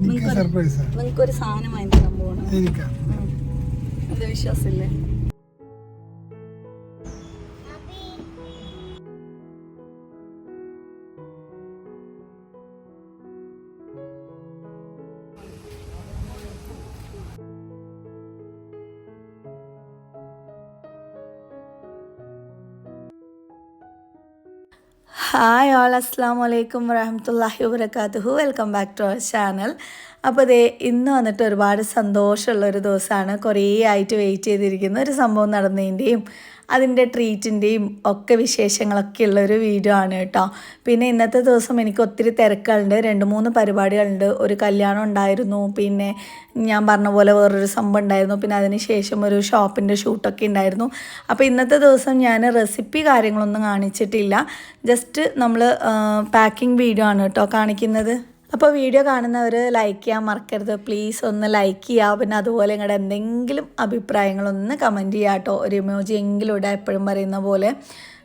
Surprise നിങ്ങൾക്ക് ഒരു സാധനം വാങ്ങിക്കാൻ പോകണം എനിക്കാ. അത് വിശ്വാസമില്ലേ? അസ്സാം വലൈക്കും വരഹമത്തല്ലാഹി വബർക്കാത്തുഹു welcome back to our channel അപ്പോൾ ഇതേ ഇന്ന് വന്നിട്ട് ഒരുപാട് സന്തോഷമുള്ള ഒരു ദിവസമാണ്. കുറേ ആയിട്ട് വെയിറ്റ് ചെയ്തിരിക്കുന്ന ഒരു സംഭവം നടന്നതിന്റെയും അതിന്റെ ട്രീറ്റിന്റെയും ഒക്കെ വിശേഷങ്ങളൊക്കെ ഉള്ളൊരു വീഡിയോ ആണ് കേട്ടോ. പിന്നെ ഇന്നത്തെ ദിവസം എനിക്ക് ഒത്തിരി തിരക്കുകളുണ്ട്. രണ്ട് മൂന്ന് പരിപാടികളുണ്ട്. ഒരു കല്യാണം ഉണ്ടായിരുന്നു. പിന്നെ ഞാൻ പറഞ്ഞ പോലെ വേറൊരു സംഭവം ഉണ്ടായിരുന്നു. പിന്നെ അതിന് ശേഷം ഒരു ഷോപ്പിന്റെ ഷൂട്ടൊക്കെ ഉണ്ടായിരുന്നു. അപ്പോൾ ഇന്നത്തെ ദിവസം ഞാൻ റെസിപ്പി കാര്യങ്ങളൊന്നും കാണിച്ചിട്ടില്ല. ജസ്റ്റ് നമ്മൾ പാക്കിംഗ് വീഡിയോ ആണ് കേട്ടോ കാണിക്കുന്നത്. അപ്പോൾ വീഡിയോ കാണുന്നവർ ലൈക്ക് ചെയ്യാൻ മറക്കരുത്. പ്ലീസ് ഒന്ന് ലൈക്ക് ചെയ്യുക പിന്നെ അതുപോലെ നിങ്ങളുടെ എന്തെങ്കിലും അഭിപ്രായങ്ങളൊന്ന് കമന്റ് ചെയ്യുക കേട്ടോ ഒരു ഇമോജി എങ്കിലും ഇവിടെ എപ്പോഴും പറയുന്ന പോലെ.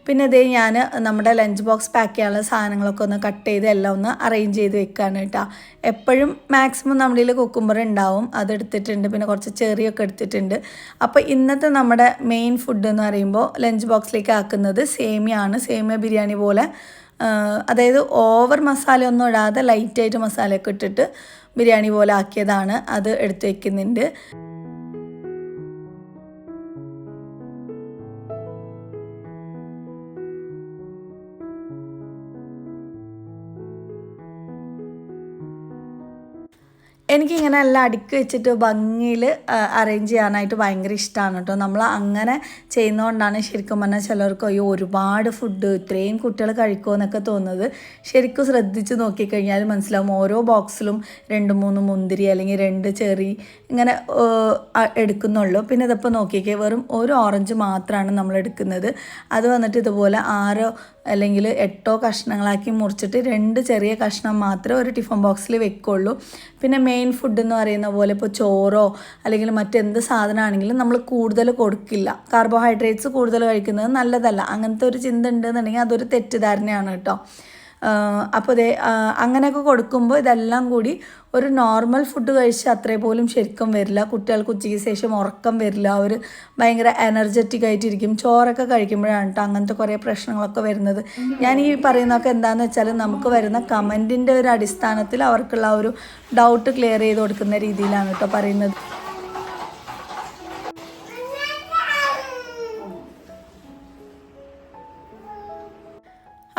പിന്നെ ഇതേ ഞാൻ നമ്മുടെ ലഞ്ച് ബോക്സ് പാക്ക് ചെയ്യാനുള്ള സാധനങ്ങളൊക്കെ ഒന്ന് കട്ട് ചെയ്ത് എല്ലാം ഒന്ന് അറേഞ്ച് ചെയ്ത് വെക്കുകയാണ് കേട്ടോ എപ്പോഴും മാക്സിമം നമ്മുടെ കയ്യിൽ കുക്കുമ്പർ ഉണ്ടാവും അതെടുത്തിട്ടുണ്ട് പിന്നെ കുറച്ച് ചെറിയൊക്കെ എടുത്തിട്ടുണ്ട്. അപ്പോൾ ഇന്നത്തെ നമ്മുടെ മെയിൻ ഫുഡ് എന്ന് പറയുമ്പോൾ ലഞ്ച് ബോക്സിലേക്ക് ആക്കുന്നത് സേമിയാണ്. സേമിയ ബിരിയാണി പോലെ അതായത് ഓവർ മസാല ഒന്നും ഇടാതെ ലൈറ്റായിട്ട് മസാലയൊക്കെ ഇട്ടിട്ട് ബിരിയാണി പോലെ ആക്കിയതാണ് അത് എടുത്ത് വെക്കുന്നുണ്ട്. എനിക്കിങ്ങനെ എല്ലാം അടുക്കി വെച്ചിട്ട് ഭംഗിയിൽ അറേഞ്ച് ചെയ്യാനായിട്ട് ഭയങ്കര ഇഷ്ടമാണ് കേട്ടോ. നമ്മൾ അങ്ങനെ ചെയ്യുന്നതുകൊണ്ടാണ് ശരിക്കും പറഞ്ഞാൽ ചിലർക്ക് അയ്യോ ഒരുപാട് ഫുഡ് ഇത്രയും കുട്ടികൾ കഴിക്കുമോ എന്നൊക്കെ തോന്നുന്നത്. ശരിക്കും ശ്രദ്ധിച്ച് നോക്കിക്കഴിഞ്ഞാൽ മനസ്സിലാവും ഓരോ ബോക്സിലും രണ്ട് മൂന്ന് മുന്തിരി അല്ലെങ്കിൽ രണ്ട് ചെറി ഇങ്ങനെ എടുക്കുന്നുള്ളൂ. പിന്നെ ഇതിപ്പോൾ നോക്കിക്കേ വെറും ഒരു ഓറഞ്ച് മാത്രമാണ് നമ്മൾ എടുക്കുന്നത്. അത് വന്നിട്ട് ഇതുപോലെ ആറോ അല്ലെങ്കിൽ എട്ടോ കഷ്ണങ്ങളാക്കി മുറിച്ചിട്ട് രണ്ട് ചെറിയ കഷ്ണം മാത്രമേ ഒരു ടിഫിൻ ബോക്സിൽ വെക്കുള്ളൂ. പിന്നെ മെയിൻ ഫുഡ് എന്ന് പറയുന്ന പോലെ ഇപ്പോൾ ചോറോ അല്ലെങ്കിൽ മറ്റെന്ത് സാധനമാണെങ്കിലും നമ്മൾ കൂടുതൽ കൊടുക്കില്ല. കാർബോഹൈഡ്രേറ്റ്സ് കൂടുതൽ കഴിക്കുന്നത് നല്ലതല്ല. അങ്ങനത്തെ ഒരു ചിന്ത ഉണ്ടെന്നുണ്ടെങ്കിൽ അതൊരു തെറ്റിദ്ധാരണയാണ് കേട്ടോ. അപ്പോൾ ആ, അങ്ങനെയൊക്കെ കൊടുക്കുമ്പോൾ ഇതെല്ലാം കൂടി ഒരു നോർമൽ ഫുഡ് കഴിച്ച് അത്രേ പോലും ശരിക്കും വരില്ല. കുട്ടികൾക്ക് ഉച്ചയ്ക്ക് ശേഷം ഉറക്കം വരില്ല. അവർ ഭയങ്കര എനർജറ്റിക് ആയിട്ടിരിക്കും. ചോറൊക്കെ കഴിക്കുമ്പോഴാണ് കേട്ടോ അങ്ങനത്തെ കുറേ പ്രശ്നങ്ങളൊക്കെ വരുന്നത്. ഞാൻ ഈ പറയുന്നതൊക്കെ എന്താണെന്ന് വെച്ചാൽ നമുക്ക് വരുന്ന കമന്റിന്റെ ഒരു അടിസ്ഥാനത്തിൽ അവർക്കുള്ള ഒരു ഡൗട്ട് ക്ലിയർ ചെയ്ത് കൊടുക്കുന്ന രീതിയിലാണ് കേട്ടോ പറയുന്നത്.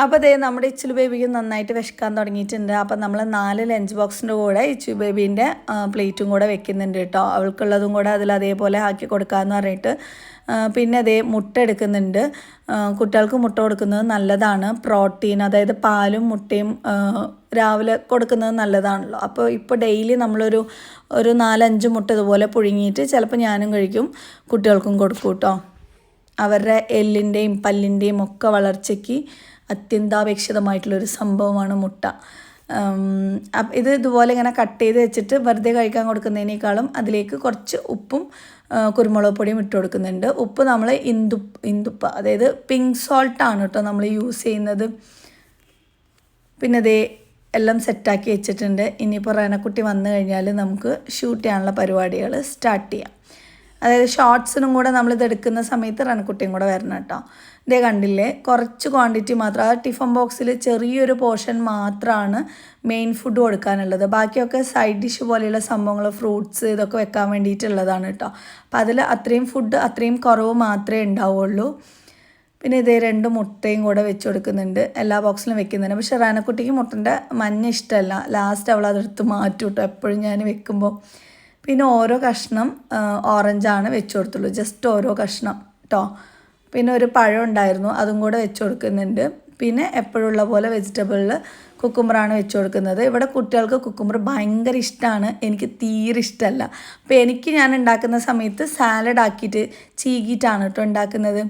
അപ്പോൾ അതേ നമ്മുടെ ഇച്ചു ബേബിക്ക് നന്നായിട്ട് വിശക്കാൻ തുടങ്ങിയിട്ടുണ്ട്. അപ്പോൾ നമ്മൾ നാല് ലഞ്ച് ബോക്സിന്റെ കൂടെ ഇച്ചു ബേബീന്റെ പ്ലേറ്റും കൂടെ വെക്കുന്നുണ്ട് കേട്ടോ. അവൾക്കുള്ളതും കൂടെ അതിൽ അതേപോലെ ആക്കി കൊടുക്കാമെന്ന് പറഞ്ഞിട്ട് പിന്നെ അതേ മുട്ട എടുക്കുന്നുണ്ട്. കുട്ടികൾക്ക് മുട്ട കൊടുക്കുന്നത് നല്ലതാണ്. പ്രോട്ടീൻ അതായത് പാലും മുട്ടയും രാവിലെ കൊടുക്കുന്നത് നല്ലതാണല്ലോ. അപ്പോൾ ഇപ്പോൾ ഡെയിലി നമ്മളൊരു ഒരു നാലഞ്ച് മുട്ട ഇതുപോലെ പുഴുങ്ങിയിട്ട് ചിലപ്പോൾ ഞാനും കഴിക്കും കുട്ടികൾക്കും കൊടുക്കും കേട്ടോ. അവരുടെ എല്ലിന്റെയും പല്ലിന്റെയും ഒക്കെ വളർച്ചയ്ക്ക് അത്യന്താപേക്ഷിതമായിട്ടുള്ളൊരു സംഭവമാണ് മുട്ട. ഇത് ഇതുപോലെ ഇങ്ങനെ കട്ട് ചെയ്ത് വെച്ചിട്ട് വെറുതെ കഴിക്കാൻ കൊടുക്കുന്നതിനേക്കാളും അതിലേക്ക് കുറച്ച് ഉപ്പും കുരുമുളക് പൊടിയും ഇട്ട് കൊടുക്കുന്നുണ്ട്. ഉപ്പ് നമ്മൾ ഇന്ദു ഇന്ദുപ്പ അതായത് പിങ്ക് സോൾട്ടാണ് കേട്ടോ നമ്മൾ യൂസ് ചെയ്യുന്നത്. പിന്നെ ദേ എല്ലാം സെറ്റാക്കി വെച്ചിട്ടുണ്ട്. ഇനിയിപ്പോൾ റേനക്കുട്ടി വന്നു കഴിഞ്ഞാൽ നമുക്ക് ഷൂട്ട് ചെയ്യാനുള്ള പരിപാടികൾ സ്റ്റാർട്ട് ചെയ്യാം. അതായത് ഷോർട്സിനും കൂടെ നമ്മൾ ഇത് എടുക്കുന്ന സമയത്ത് റൺകുട്ടിയും കൂടെ വരണം കേട്ടോ. ഇതേ കണ്ടില്ലേ? കുറച്ച് ക്വാണ്ടിറ്റി മാത്രം. ആ ടിഫൻ ബോക്സിൽ ചെറിയൊരു പോർഷൻ മാത്രമാണ് മെയിൻ ഫുഡ് കൊടുക്കാനുള്ളത്. ബാക്കിയൊക്കെ സൈഡ് ഡിഷ് പോലെയുള്ള സംഭവങ്ങൾ ഫ്രൂട്ട്സ് ഇതൊക്കെ വെക്കാൻ വേണ്ടിയിട്ടുള്ളതാണ് കേട്ടോ. അപ്പം അതിൽ അത്രയും ഫുഡ് അത്രയും കുറവ് മാത്രമേ ഉണ്ടാവുള്ളൂ. പിന്നെ ഇതേ രണ്ട് മുട്ടയും കൂടെ വെച്ച് കൊടുക്കുന്നുണ്ട്. എല്ലാ ബോക്സിലും വെക്കുന്നുണ്ട്. പക്ഷേ റാനക്കുട്ടിക്ക് മുട്ടന്റെ മഞ്ഞ ഇഷ്ടമല്ല. ലാസ്റ്റ് അവൾ അതെടുത്ത് മാറ്റും കേട്ടോ. എപ്പോഴും ഞാൻ വെക്കുമ്പോൾ പിന്നെ ഓരോ കഷ്ണം ഓറഞ്ചാണ് വെച്ച് കൊടുത്തുള്ളൂ ജസ്റ്റ് ഓരോ കഷ്ണം കേട്ടോ പിന്നെ ഒരു പഴം ഉണ്ടായിരുന്നു അതും കൂടെ വെച്ച് കൊടുക്കുന്നുണ്ട് പിന്നെ എപ്പോഴുള്ള പോലെ വെജിറ്റബിളിൽ കുക്കുമ്പറാണ് വെച്ച് കൊടുക്കുന്നത് ഇവിടെ കുട്ടികൾക്ക് കുക്കുമ്പർ ഭയങ്കര ഇഷ്ടമാണ് എനിക്ക് തീരെ ഇഷ്ടമല്ല അപ്പോൾ എനിക്ക് ഞാൻ ഉണ്ടാക്കുന്ന സമയത്ത് സാലഡ് ആക്കിയിട്ട് ചീകിയിട്ടാണ് കേട്ടോ ഉണ്ടാക്കുന്നത്.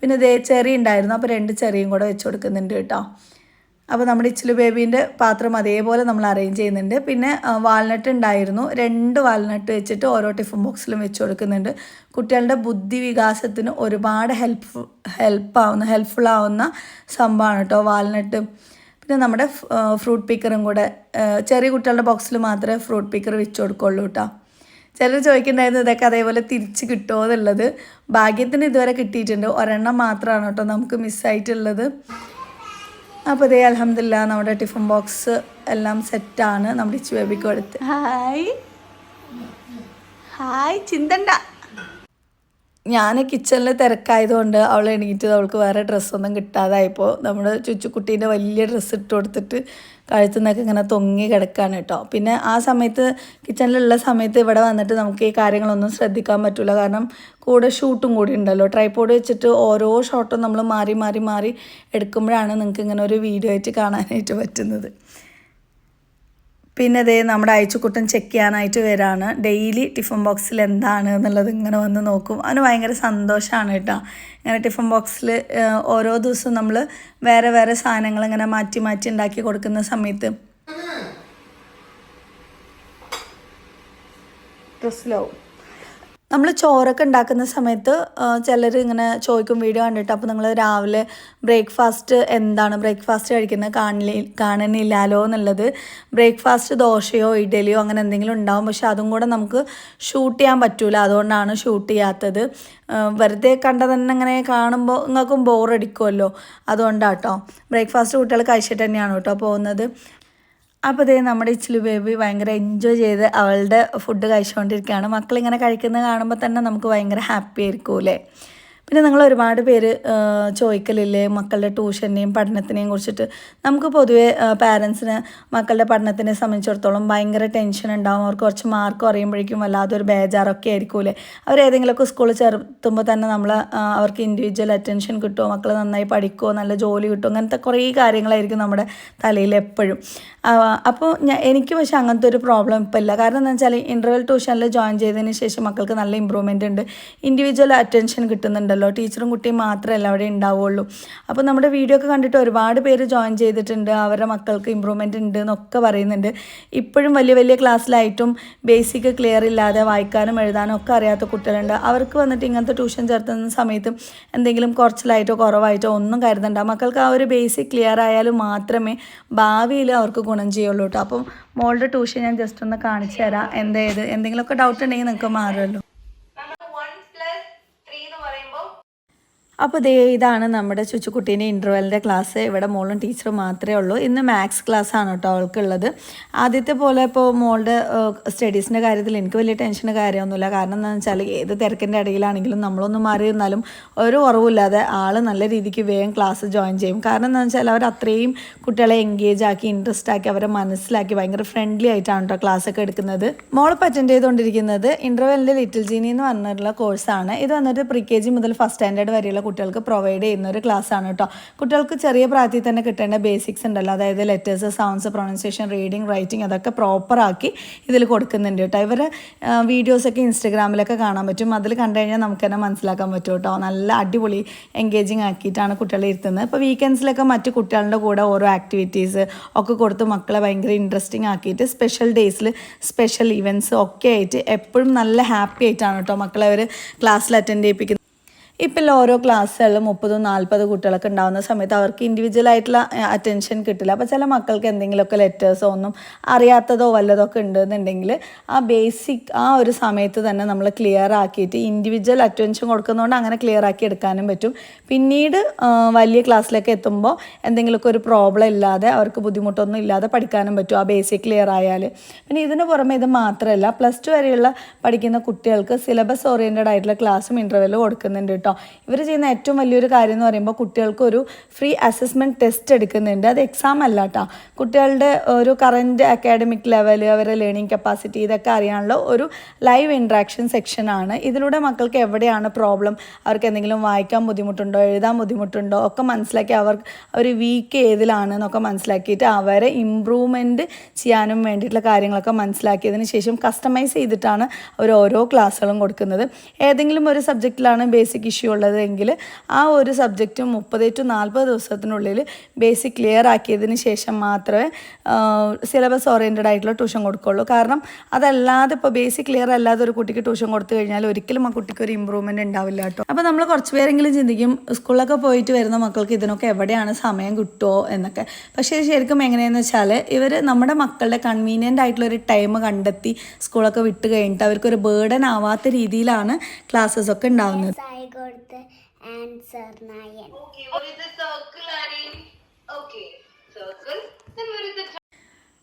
പിന്നെ ഇതേ ചെറി ഉണ്ടായിരുന്നു അപ്പോൾ രണ്ട് ചെറിയും കൂടെ വെച്ച് കൊടുക്കുന്നുണ്ട് കേട്ടോ അപ്പോൾ നമ്മുടെ ഇച്ചിലു ബേബീന്റെ പാത്രം അതേപോലെ നമ്മൾ അറേഞ്ച് ചെയ്യുന്നുണ്ട്. പിന്നെ വാൽനട്ട് ഉണ്ടായിരുന്നു. രണ്ട് വാൽനട്ട് വെച്ചിട്ട് ഓരോ ടിഫിൻ ബോക്സിലും വെച്ച് കൊടുക്കുന്നുണ്ട്. കുട്ടികളുടെ ബുദ്ധി വികാസത്തിന് ഒരുപാട് ഹെൽപ്പ് ഹെൽപ്പ് ആവുന്ന ഹെൽപ്ഫുൾ ആവുന്ന സംഭവമാണ് കേട്ടോ വാൽനട്ട് പിന്നെ നമ്മുടെ ഫ്രൂട്ട് പിക്കറും കൂടെ ചെറിയ കുട്ടികളുടെ ബോക്സിൽ മാത്രമേ ഫ്രൂട്ട് പിക്കർ വെച്ച് കൊടുക്കുള്ളൂ കേട്ടോ. ചിലർ ചോദിക്കുന്നുണ്ടായിരുന്നു ഇതൊക്കെ അതേപോലെ തിരിച്ച് കിട്ടുമോ? എന്നുള്ളത്. ഭാഗ്യത്തിന് ഇതുവരെ കിട്ടിയിട്ടുണ്ട്. ഒരെണ്ണം മാത്രമാണ് കേട്ടോ നമുക്ക് മിസ്സായിട്ടുള്ളത് അപ്പോൾ ഇതേ അലഹമില്ല നമ്മുടെ ടിഫിൻ ബോക്സ് എല്ലാം സെറ്റാണ് നമ്മുടെ ഇച്ചു ബേബിക്ക് കൊടുത്ത്. ഹായ്. ഹായ് ചിന്തണ്ട. ഞാൻ കിച്ചണിൽ തിരക്കായതുകൊണ്ട് അവൾ എണീറ്റ് അവൾക്ക് വേറെ ഡ്രസ്സൊന്നും കിട്ടാതായപ്പോൾ നമ്മൾ ചുച്ചുക്കുട്ടീന്റെ വലിയ ഡ്രസ്സ് ഇട്ട് കൊടുത്തിട്ട് കഴുത്തു നിന്നൊക്കെ ഇങ്ങനെ തൊങ്ങി കിടക്കാണ് കേട്ടോ പിന്നെ ആ സമയത്ത് കിച്ചണിലുള്ള സമയത്ത് ഇവിടെ വന്നിട്ട് നമുക്ക് ഈ കാര്യങ്ങളൊന്നും ശ്രദ്ധിക്കാൻ പറ്റില്ല കാരണം കൂടെ ഷൂട്ടും കൂടി ഉണ്ടല്ലോ. ട്രൈപ്പോഡ് വെച്ചിട്ട് ഓരോ ഷോട്ടും നമ്മൾ മാറി മാറി മാറി എടുക്കുമ്പോഴാണ് നിങ്ങൾക്ക് ഇങ്ങനെ ഒരു വീഡിയോ ആയിട്ട് കാണാനായിട്ട് പറ്റുന്നത്. പിന്നെ ഇതേ നമ്മുടെ അയച്ചുക്കുട്ടൻ ചെക്ക് ചെയ്യാനായിട്ട് വരാണ്. ഡെയിലി ടിഫിൻ ബോക്സിൽ എന്താണ് എന്നുള്ളത് ഇങ്ങനെ വന്ന് നോക്കും. അവന് ഭയങ്കര സന്തോഷമാണ് കേട്ടോ. ഇങ്ങനെ ടിഫിൻ ബോക്സിൽ ഓരോ ദിവസവും നമ്മൾ വേറെ വേറെ സാധനങ്ങൾ ഇങ്ങനെ മാറ്റി മാറ്റി ഉണ്ടാക്കി കൊടുക്കുന്ന സമയത്ത് ഡ്രസ്സിലാവും നമ്മൾ ചോറൊക്കെ ഉണ്ടാക്കുന്ന സമയത്ത് ചിലർ ഇങ്ങനെ ചോദിക്കും വീഡിയോ കണ്ടിട്ട് അപ്പോൾ നിങ്ങൾ രാവിലെ ബ്രേക്ക്ഫാസ്റ്റ് എന്താണ്? ബ്രേക്ക്ഫാസ്റ്റ് കഴിക്കുന്നത് കാണില്ല കാണുന്നില്ലല്ലോ എന്നുള്ളത്. ബ്രേക്ക്ഫാസ്റ്റ് ദോശയോ ഇഡലിയോ അങ്ങനെ എന്തെങ്കിലും ഉണ്ടാവും. പക്ഷെ അതും കൂടെ നമുക്ക് ഷൂട്ട് ചെയ്യാൻ പറ്റൂല. അതുകൊണ്ടാണ് ഷൂട്ട് ചെയ്യാത്തത്. വെറുതെ കണ്ട തന്നെ അങ്ങനെ കാണുമ്പോൾ നിങ്ങൾക്കും ബോറടിക്കുമല്ലോ അതുകൊണ്ടാട്ടോ. ബ്രേക്ക്ഫാസ്റ്റ് കുട്ടികൾ കഴിച്ചിട്ട് തന്നെയാണ് കേട്ടോ പോകുന്നത്. അപ്പോൾ ഇതേ നമ്മുടെ ഇച്ചിലു ബേബി ഭയങ്കര എൻജോയ് ചെയ്ത് അവളുടെ ഫുഡ് കഴിച്ചുകൊണ്ടിരിക്കുകയാണ് മക്കളിങ്ങനെ കഴിക്കുന്നത് കാണുമ്പോൾ തന്നെ നമുക്ക് ഭയങ്കര ഹാപ്പി ആയിരിക്കും അല്ലേ? പിന്നെ നിങ്ങൾ ഒരുപാട് പേര് ചോദിക്കലില്ലേ മക്കളുടെ ട്യൂഷനെയും പഠനത്തിനെയും കുറിച്ചിട്ട്? നമുക്ക് പൊതുവേ പാരൻസിന് മക്കളുടെ പഠനത്തിനെ സംബന്ധിച്ചിടത്തോളം ഭയങ്കര ടെൻഷൻ ഉണ്ടാവും. അവർക്ക് കുറച്ച് മാർക്ക് കുറയുമ്പോഴേക്കും വല്ലാതൊരു ബേജാറൊക്കെ ആയിരിക്കൂലേ അവർ ഏതെങ്കിലുമൊക്കെ സ്കൂളിൽ ചേർത്തുമ്പോൾ തന്നെ നമ്മൾ അവർക്ക് ഇൻഡിവിജ്വൽ അറ്റൻഷൻ കിട്ടുമോ മക്കൾ നന്നായി പഠിക്കുമോ നല്ല ജോലി കിട്ടുമോ അങ്ങനത്തെ കുറേ കാര്യങ്ങളായിരിക്കും നമ്മുടെ തലയിൽ എപ്പോഴും. അപ്പോൾ ഞാൻ എനിക്ക് പക്ഷേ അങ്ങനത്തെ ഒരു പ്രോബ്ലം ഇപ്പോൾ ഇല്ല. കാരണം എന്താ വെച്ചാൽ ഇന്റർവെൽ ട്യൂഷനിൽ ജോയിൻ ചെയ്തതിന് ശേഷം മക്കൾക്ക് നല്ല ഇമ്പ്രൂവ്മെന്റ് ഉണ്ട്. ഇൻഡിവിജ്വൽ അറ്റൻഷൻ കിട്ടുന്നുണ്ടല്ലോ ടീച്ചറും കുട്ടിയും മാത്രമല്ല അവിടെ ഉണ്ടാവുള്ളൂ. അപ്പോൾ നമ്മുടെ വീഡിയോ ഒക്കെ കണ്ടിട്ട് ഒരുപാട് പേര് ജോയിൻ ചെയ്തിട്ടുണ്ട്. അവരുടെ മക്കൾക്ക് ഇമ്പ്രൂവ്മെന്റ് ഉണ്ട് എന്നൊക്കെ പറയുന്നുണ്ട്. ഇപ്പോഴും വലിയ വലിയ ക്ലാസ്സിലായിട്ടും ബേസിക് ക്ലിയർ ഇല്ലാതെ വായിക്കാനും എഴുതാനും ഒക്കെ അറിയാത്ത കുട്ടികളുണ്ട്. അവർക്ക് വന്നിട്ട് ഇങ്ങനത്തെ ട്യൂഷൻ ചേർത്തുന്ന സമയത്ത് എന്തെങ്കിലും കുറച്ചിലായിട്ടോ കുറവായിട്ടോ ഒന്നും കരുതണ്ട. മക്കൾക്ക് ആ ഒരു ബേസിക് ക്ലിയർ ആയാലും മാത്രമേ ഭാവിയിൽ അവർക്ക് ഗുണം ചെയ്യുള്ളൂ കേട്ടോ. അപ്പം മോളുടെ ട്യൂഷൻ ഞാൻ ജസ്റ്റ് ഒന്ന് കാണിച്ചു തരാം. എന്തായത് എന്തെങ്കിലുമൊക്കെ ഡൗട്ട് ഉണ്ടെങ്കിൽ നിങ്ങൾക്ക് മാറുമല്ലോ. അപ്പോൾ ദേ ഇതാണ് നമ്മുടെ ചുച്ചുക്കുട്ടീന്റെ ഇന്റർവെല്ലിന്റെ ക്ലാസ് ഇവിടെ മോളും ടീച്ചർ മാത്രമേ ഉള്ളൂ. ഇന്ന് മാത്സ് ക്ലാസ് ആണ് കേട്ടോ അവൾക്കുള്ളത്. ആദ്യത്തെ പോലെ ഇപ്പോൾ മോളുടെ സ്റ്റഡീസിന്റെ കാര്യത്തിൽ എനിക്ക് വലിയ ടെൻഷന് കാര്യമൊന്നുമില്ല. കാരണം എന്താണെന്ന് വെച്ചാൽ ഏത് തിരക്കിന്റെ ഇടയിലാണെങ്കിലും നമ്മളൊന്നും മാറി നിന്നാലും ഒരു ഉറവില്ലാതെ ആൾ നല്ല രീതിക്ക് വേഗം ക്ലാസ് ജോയിൻ ചെയ്യും. കാരണം എന്താണെന്ന് വെച്ചാൽ അവർ അത്രയും കുട്ടികളെ എൻഗേജ് ആക്കി ഇൻട്രസ്റ്റ് ആക്കി അവരെ മനസ്സിലാക്കി ഭയങ്കര ഫ്രണ്ട്ലി ആയിട്ടാണ് കേട്ടോ ക്ലാസ് ഒക്കെ എടുക്കുന്നത്. മോൾ അറ്റൻഡ് ചെയ്തുകൊണ്ടിരിക്കുന്നത് ഇന്റർവെല്ലിന്റെ ലിറ്റിൽ ജീനി എന്ന് പറഞ്ഞിട്ടുള്ള കോഴ്സാണ് ഇത് വന്നിട്ട് പ്രി കെ ജി മുതൽ ഫസ്റ്റ് സ്റ്റാൻഡേർഡ് വരെയുള്ള കുട്ടികൾക്ക് പ്രൊവൈഡ് ചെയ്യുന്ന ഒരു ക്ലാസ് ആണ് കേട്ടോ കുട്ടികൾക്ക് ചെറിയ പ്രായത്തിൽ തന്നെ കിട്ടേണ്ട ബേസിക്സ് ഉണ്ടല്ലോ. അതായത് letters sounds pronunciation reading writing അതൊക്കെ പ്രോപ്പർ ആക്കി ഇതിൽ കൊടുക്കുന്നുണ്ട് കേട്ടോ ഇവരെ വീഡിയോസൊക്കെ ഇൻസ്റ്റഗ്രാമിലൊക്കെ കാണാൻ പറ്റും. അതിൽ കണ്ടു കഴിഞ്ഞാൽ നമുക്ക് തന്നെ മനസ്സിലാക്കാൻ പറ്റും കേട്ടോ നല്ല അടിപൊളി എൻഗേജിങ് ആക്കിയിട്ടാണ് കുട്ടികളെ ഇരുത്തുന്നത്. ഇപ്പോൾ വീക്കെൻഡ്സിലൊക്കെ മറ്റു കുട്ടികളുടെ കൂടെ ഓരോ ആക്ടിവിറ്റീസ് ഒക്കെ കൊടുത്ത് മക്കളെ ഭയങ്കര ഇൻട്രസ്റ്റിംഗ് ആക്കിയിട്ട് സ്പെഷ്യൽ ഡേയ്സിൽ സ്പെഷ്യൽ ഇവന്റ്സ് ഒക്കെ ആയിട്ട് എപ്പോഴും നല്ല ഹാപ്പി ആയിട്ടാണ് കേട്ടോ മക്കളെ അവർ ക്ലാസ്സിൽ അറ്റൻഡ് ചെയ്യിപ്പിക്കുന്നത്. ഇപ്പം ഓരോ ക്ലാസ്സുകളിൽ മുപ്പതും നാൽപ്പത് കുട്ടികളൊക്കെ ഉണ്ടാകുന്ന സമയത്ത് അവർക്ക് ഇൻഡിവിജ്വൽ ആയിട്ടുള്ള അറ്റൻഷൻ കിട്ടില്ല. അപ്പോൾ ചില മക്കൾക്ക് എന്തെങ്കിലുമൊക്കെ ലെറ്റേഴ്സോ ഒന്നും അറിയാത്തതോ വല്ലതൊക്കെ ഉണ്ടെന്നുണ്ടെങ്കിൽ ആ ബേസിക് ആ ഒരു സമയത്ത് തന്നെ നമ്മൾ ക്ലിയർ ആക്കിയിട്ട് ഇൻഡിവിജ്വൽ അറ്റൻഷൻ കൊടുക്കുന്നതുകൊണ്ട് അങ്ങനെ ക്ലിയർ ആക്കി എടുക്കാനും പറ്റും. പിന്നീട് വലിയ ക്ലാസ്സിലേക്ക് എത്തുമ്പോൾ എന്തെങ്കിലുമൊക്കെ ഒരു പ്രോബ്ലം ഇല്ലാതെ അവർക്ക് ബുദ്ധിമുട്ടൊന്നും ഇല്ലാതെ പഠിക്കാനും പറ്റും ആ ബേസിക് ക്ലിയർ ആയാൽ പിന്നെ ഇതിന് പുറമെ ഇത് മാത്രമല്ല പ്ലസ് ടു വരെയുള്ള പഠിക്കുന്ന കുട്ടികൾക്ക് സിലബസ് ഓറിയന്റഡ് ആയിട്ടുള്ള ക്ലാസ്സും ഇന്റർവെല്ലും കൊടുക്കുന്നുണ്ട് കേട്ടോ. ഇവർ ചെയ്യുന്ന ഏറ്റവും വലിയൊരു കാര്യം എന്ന് പറയുമ്പോൾ കുട്ടികൾക്ക് ഒരു ഫ്രീ അസസ്മെന്റ് ടെസ്റ്റ് എടുക്കുന്നുണ്ട്. അത് എക്സാം അല്ല കേട്ടോ കുട്ടികളുടെ ഒരു കറന്റ് അക്കാഡമിക് ലെവൽ അവരുടെ ലേണിംഗ് കപ്പാസിറ്റി ഇതൊക്കെ അറിയാനുള്ള ഒരു ലൈവ് ഇൻട്രാക്ഷൻ സെക്ഷനാണ് ഇതിലൂടെ മക്കൾക്ക് എവിടെയാണ് പ്രോബ്ലം അവർക്ക് എന്തെങ്കിലും വായിക്കാൻ ബുദ്ധിമുട്ടുണ്ടോ? എഴുതാൻ ബുദ്ധിമുട്ടുണ്ടോ? ഒക്കെ മനസ്സിലാക്കി അവർ ഒരു വീക്ക് ഏതിലാണ് എന്നൊക്കെ മനസ്സിലാക്കിയിട്ട് അവരെ ഇമ്പ്രൂവ്മെന്റ് ചെയ്യാനും വേണ്ടിയിട്ടുള്ള കാര്യങ്ങളൊക്കെ മനസ്സിലാക്കിയതിന് ശേഷം കസ്റ്റമൈസ് ചെയ്തിട്ടാണ് അവർ ഓരോ ക്ലാസ്സുകളും കൊടുക്കുന്നത്. ഏതെങ്കിലും ഒരു സബ്ജക്റ്റിലാണ് ബേസിക് ഇഷ്യൂ ഉള്ളതെങ്കിൽ ആ ഒരു സബ്ജക്റ്റ് മുപ്പത് ടു നാൽപ്പത് ദിവസത്തിനുള്ളിൽ ബേസിക് ക്ലിയർ ആക്കിയതിന് ശേഷം മാത്രമേ സിലബസ് ഓറിയന്റഡ് ആയിട്ടുള്ള ട്യൂഷൻ കൊടുക്കുകയുള്ളൂ കാരണം അതല്ലാതെ ഇപ്പോൾ ബേസിക് ക്ലിയർ അല്ലാതെ ഒരു കുട്ടിക്ക് ട്യൂഷൻ കൊടുത്തു കഴിഞ്ഞാൽ ഒരിക്കലും ആ കുട്ടിക്ക് ഒരു ഇമ്പ്രൂവ്മെന്റ് ഉണ്ടാവില്ല കേട്ടോ. അപ്പോൾ നമ്മൾ കുറച്ച് പേരെങ്കിലും ചിന്തിക്കും സ്കൂളിലൊക്കെ പോയിട്ട് വരുന്ന മക്കൾക്ക് ഇതിനൊക്കെ എവിടെയാണ് സമയം കിട്ടുമോ എന്നൊക്കെ. പക്ഷേ ശരിക്കും എങ്ങനെയെന്ന് വെച്ചാൽ ഇവർ നമ്മുടെ മക്കളുടെ കൺവീനിയന്റ് ആയിട്ടുള്ള ഒരു ടൈം കണ്ടെത്തി സ്കൂളൊക്കെ വിട്ട് കഴിഞ്ഞിട്ട് അവർക്കൊരു ബേർഡൻ ആവാത്ത രീതിയിലാണ് ക്ലാസ്സസ് ഒക്കെ ഉണ്ടാവുന്നത്. കൊടുത്ത് ആൻസർ നായൻ.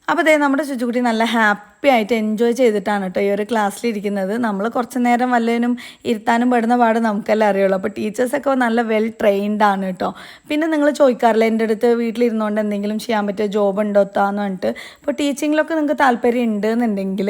അപ്പോൾ അതെ നമ്മുടെ ചുച്ചുകുട്ടി നല്ല ഹാപ്പി ആയിട്ട് എൻജോയ് ചെയ്തിട്ടാണ് കേട്ടോ ഈ ഒരു ക്ലാസ്സിലിരിക്കുന്നത്. നമ്മൾ കുറച്ച് നേരം വല്ലതിനും ഇരുത്താനും പെടുന്ന പാട് നമുക്കെല്ലാം അറിയുള്ളൂ. അപ്പോൾ ടീച്ചേഴ്സൊക്കെ നല്ല വെൽ ട്രെയിൻഡ് ആണ് കേട്ടോ പിന്നെ നിങ്ങൾ ചോദിക്കാറില്ല എന്റെ അടുത്ത് വീട്ടിലിരുന്നുകൊണ്ട് എന്തെങ്കിലും ചെയ്യാൻ പറ്റിയ ജോബ് ഉണ്ടോ എത്താന്ന് പറഞ്ഞിട്ട്? ഇപ്പോൾ ടീച്ചിങ്ങിലൊക്കെ നിങ്ങൾക്ക് താല്പര്യം ഉണ്ട് എന്നുണ്ടെങ്കിൽ